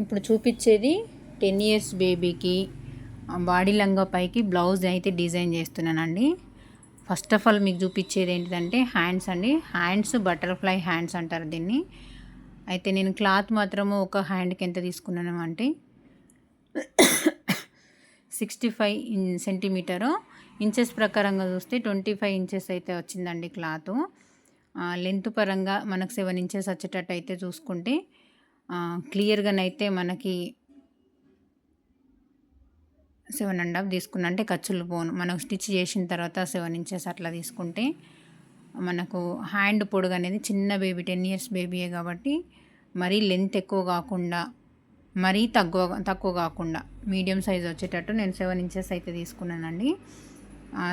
ఇప్పుడు చూపించేది ten years బేబీకి బాడీ లంగా పైకి బ్లౌజ్ అయితే డిజైన్ చేస్తున్నానండి. ఫస్ట్ ఆఫ్ ఆల్ మీకు చూపించేది ఏంటిదంటే హ్యాండ్స్ అండి. హ్యాండ్స్ బటర్ఫ్లై హ్యాండ్స్ అంటారు దీన్ని. అయితే నేను క్లాత్ మాత్రము ఒక హ్యాండ్కి ఎంత తీసుకున్నాను అంటే సిక్స్టీ ఫైవ్ సెంటీమీటరు. ఇంచెస్ ప్రకారంగా చూస్తే ట్వంటీ ఫైవ్ ఇంచెస్ అయితే వచ్చిందండి క్లాత్. లెంత్ పరంగా మనకు సెవెన్ ఇంచెస్ వచ్చేటట్టు అయితే చూసుకుంటే క్లియర్గానైతే మనకి సెవెన్ అండ్ హాఫ్ తీసుకున్నా అంటే ఖర్చులు పోను. మనం స్టిచ్ చేసిన తర్వాత సెవెన్ ఇంచెస్ అట్లా తీసుకుంటే మనకు హ్యాండ్ పొడుగు అనేది చిన్న బేబీ టెన్ ఇయర్స్ బేబీయే కాబట్టి మరీ లెంత్ ఎక్కువ కాకుండా మరీ తక్కువ తక్కువ కాకుండా మీడియం సైజ్ వచ్చేటట్టు నేను సెవెన్ ఇంచెస్ అయితే తీసుకున్నానండి.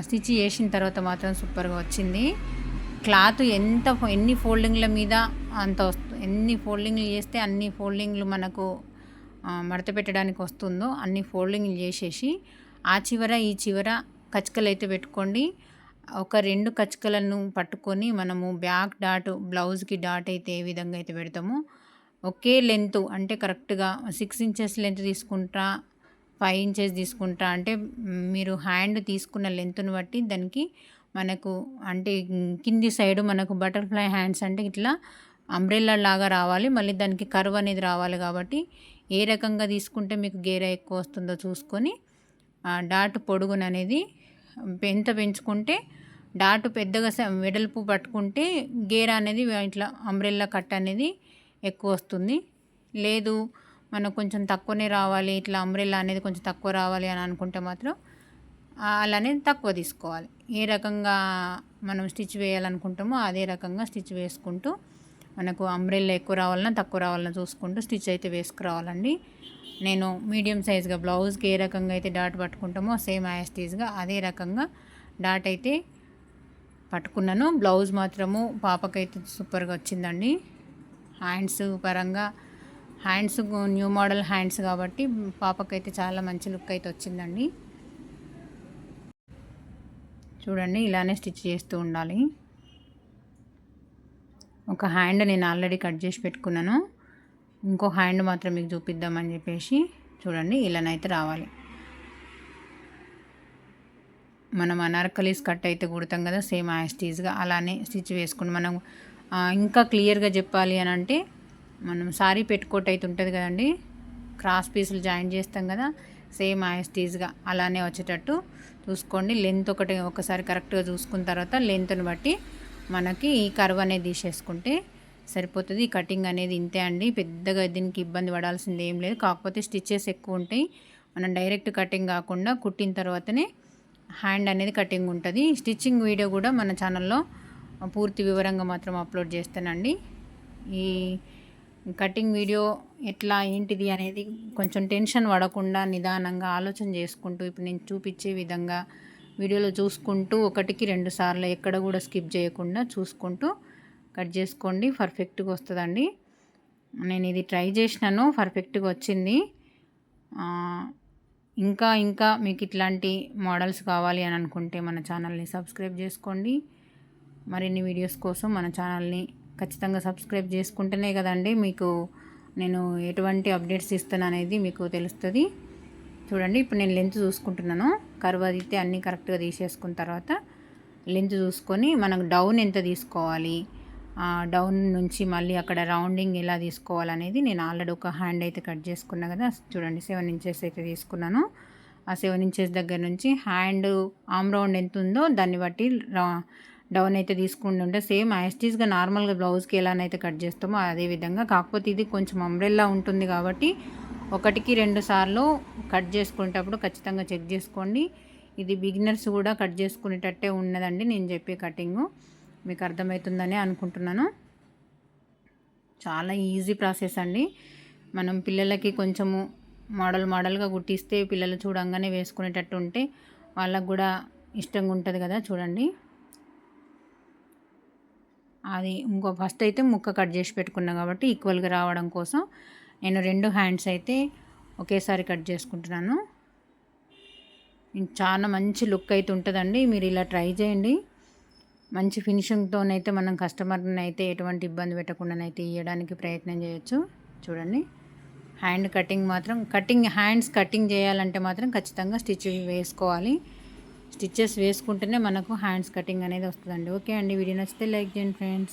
స్టిచ్ చేసిన తర్వాత మాత్రం సూపర్గా వచ్చింది. క్లాత్ ఎంత ఎన్ని ఫోల్డింగ్ల మీద అంత వస్తు ఎన్ని ఫోల్డింగ్లు చేస్తే అన్ని ఫోల్డింగ్లు మనకు మడత పెట్టడానికి వస్తుందో అన్ని ఫోల్డింగ్లు చేసేసి ఆ చివర ఈ చివర కచ్చకలు అయితే పెట్టుకోండి. ఒక రెండు కచ్చకలను పట్టుకొని మనము బ్యాక్ డాట్ బ్లౌజ్కి డాట్ అయితే ఏ విధంగా అయితే పెడతామో ఒకే లెంత్ అంటే కరెక్ట్గా సిక్స్ ఇంచెస్ లెంత్ తీసుకుంటా ఫైవ్ ఇంచెస్ తీసుకుంటా అంటే మీరు హ్యాండ్ తీసుకున్న లెంత్ను బట్టి దానికి మనకు అంటే కింది సైడ్ మనకు బటర్ఫ్లై హ్యాండ్స్ అంటే ఇట్లా అంబ్రెల్లా లాగా రావాలి. మళ్ళీ దానికి కర్వ్ అనేది రావాలి కాబట్టి ఏ రకంగా తీసుకుంటే మీకు గేర ఎక్కువ వస్తుందో చూసుకొని డాట్ పొడుగును అనేది ఎంత పెంచుకుంటే డాటు పెద్దగా వెడల్పు పట్టుకుంటే గేర అనేది ఇట్లా అంబ్రెల్లా కట్ అనేది ఎక్కువ వస్తుంది. లేదు మనకు కొంచెం తక్కువనే రావాలి ఇట్లా అంబ్రెల్లా అనేది కొంచెం తక్కువ రావాలి అని అనుకుంటే మాత్రం అలానే తక్కువ తీసుకోవాలి. ఏ రకంగా మనం స్టిచ్ వేయాలనుకుంటామో అదే రకంగా స్టిచ్ వేసుకుంటూ మనకు అంబ్రెల్లా ఎక్కువ రావాలన్నా తక్కువ రావాలన్నా చూసుకుంటూ స్టిచ్ అయితే వేసుకురావాలండి. నేను మీడియం సైజ్గా బ్లౌజ్కి ఏ రకంగా అయితే డాట్ పట్టుకుంటామో సేమ్ యాస్టీజ్గా అదే రకంగా డాట్ అయితే పట్టుకున్నాను. బ్లౌజ్ మాత్రము పాపకైతే సూపర్గా వచ్చిందండి. హ్యాండ్స్ పరంగా హ్యాండ్స్ న్యూ మోడల్ హ్యాండ్స్ కాబట్టి పాపకైతే చాలా మంచి లుక్ అయితే వచ్చిందండి. చూడండి ఇలానే స్టిచ్ చేస్తూ ఉండాలి. ఒక హ్యాండ్ నేను ఆల్రెడీ కట్ చేసి పెట్టుకున్నాను. ఇంకో హ్యాండ్ మాత్రం మీకు చూపిద్దామని చెప్పేసి చూడండి ఇలానైతే రావాలి. మనం అనార్కలీస్ కట్ అయితే కుడతాం కదా సేమ్ యాస్టీజ్గా అలానే స్టిచ్ వేసుకుని మనం ఇంకా క్లియర్గా చెప్పాలి అని అంటే మనం సారీ పెట్టుకోట్ అయితే ఉంటుంది కదండి క్రాస్ పీసులు జాయిన్ చేస్తాం కదా సేమ్ యాస్టీజ్గా అలానే వచ్చేటట్టు చూసుకోండి. లెంత్ ఒకటి ఒకసారి కరెక్ట్గా చూసుకున్న తర్వాత లెంత్ని బట్టి మనకి ఈ కర్వ్ అనేది తీసేసుకుంటే సరిపోతుంది. కటింగ్ అనేది ఇంతే అండి. పెద్దగా దీనికి ఇబ్బంది పడాల్సింది ఏం లేదు. కాకపోతే స్టిచ్చెస్ ఎక్కువ ఉంటాయి. మనం డైరెక్ట్ కటింగ్ కాకుండా కుట్టిన తర్వాతనే హ్యాండ్ అనేది కటింగ్ ఉంటుంది. స్టిచ్చింగ్ వీడియో కూడా మన ఛానల్లో పూర్తి వివరంగా మాత్రం అప్లోడ్ చేస్తానండి. ఈ కటింగ్ వీడియో ఎట్లా ఏంటిది అనేది కొంచెం టెన్షన్ పడకుండా నిదానంగా ఆలోచన చేసుకుంటూ ఇప్పుడు నేను చూపించే విధంగా వీడియోలో చూసుకుంటూ ఒకటికి రెండు సార్లు ఎక్కడ కూడా స్కిప్ చేయకుండా చూసుకుంటూ కట్ చేసుకోండి. పర్ఫెక్ట్గా వస్తుందండి. నేను ఇది ట్రై చేసినాను పర్ఫెక్ట్గా వచ్చింది. ఇంకా ఇంకా మీకు ఇట్లాంటి మోడల్స్ కావాలి అని అనుకుంటే మన ఛానల్ని సబ్స్క్రైబ్ చేసుకోండి. మరిన్ని వీడియోస్ కోసం మన ఛానల్ని ఖచ్చితంగా సబ్స్క్రైబ్ చేసుకుంటేనే కదండి మీకు నేను ఎటువంటి అప్డేట్స్ ఇస్తాను అనేది మీకు తెలుస్తుంది. చూడండి ఇప్పుడు నేను లెంత్ చూసుకుంటున్నాను. కర్వ్ అయితే అన్నీ కరెక్ట్గా తీసేసుకున్న తర్వాత లెంత్ చూసుకొని మనకు డౌన్ ఎంత తీసుకోవాలి డౌన్ నుంచి మళ్ళీ అక్కడ రౌండింగ్ ఎలా తీసుకోవాలనేది నేను ఆల్రెడీ ఒక హ్యాండ్ అయితే కట్ చేసుకున్నా కదా. చూడండి సెవెన్ ఇంచెస్ అయితే తీసుకున్నాను. ఆ సెవెన్ ఇంచెస్ దగ్గర నుంచి హ్యాండ్ ఆమ్ రౌండ్ ఎంత ఉందో దాన్ని బట్టి డౌన్ అయితే తీసుకుంటుంటే సేమ్ యాస్టీస్గా నార్మల్గా బ్లౌజ్కి ఎలానైతే కట్ చేస్తామో అదే విధంగా కాకపోతే ఇది కొంచెం అంబ్రెల్లా ఉంటుంది కాబట్టి ఒకటికి రెండు సార్లు కట్ చేసుకునేటప్పుడు ఖచ్చితంగా చెక్ చేసుకోండి. ఇది బిగినర్స్ కూడా కట్ చేసుకునేటట్టే ఉన్నదండి నేను చెప్పే కటింగు మీకు అర్థమవుతుందని అనుకుంటున్నాను. చాలా ఈజీ ప్రాసెస్ అండి. మనం పిల్లలకి కొంచెము మోడల్ మోడల్గా కుట్టిస్తే పిల్లలు చూడంగానే వేసుకునేటట్టు ఉంటే వాళ్ళకు కూడా ఇష్టంగా ఉంటుంది కదా చూడండి. అది ఇంకో ఫస్ట్ అయితే ముక్క కట్ చేసి పెట్టుకున్నా కాబట్టి ఈక్వల్గా రావడం కోసం నేను రెండు హ్యాండ్స్ అయితే ఒకేసారి కట్ చేసుకుంటున్నాను. చాలా మంచి లుక్ అయితే ఉంటుందండి. మీరు ఇలా ట్రై చేయండి. మంచి ఫినిషింగ్తోనైతే మనం కస్టమర్ని అయితే ఎటువంటి ఇబ్బంది పెట్టకుండానైతే ఇవ్వడానికి ప్రయత్నం చేయొచ్చు. చూడండి. హ్యాండ్ కటింగ్ మాత్రం కటింగ్ హ్యాండ్స్ కటింగ్ చేయాలంటే మాత్రం ఖచ్చితంగా స్టిచ్ వేసుకోవాలి. స్టిచ్చెస్ వేసుకుంటేనే మనకు హ్యాండ్స్ కటింగ్ అనేది వస్తుందండి. ఓకే అండి వీడియో నచ్చితే లైక్ చేయండి ఫ్రెండ్స్.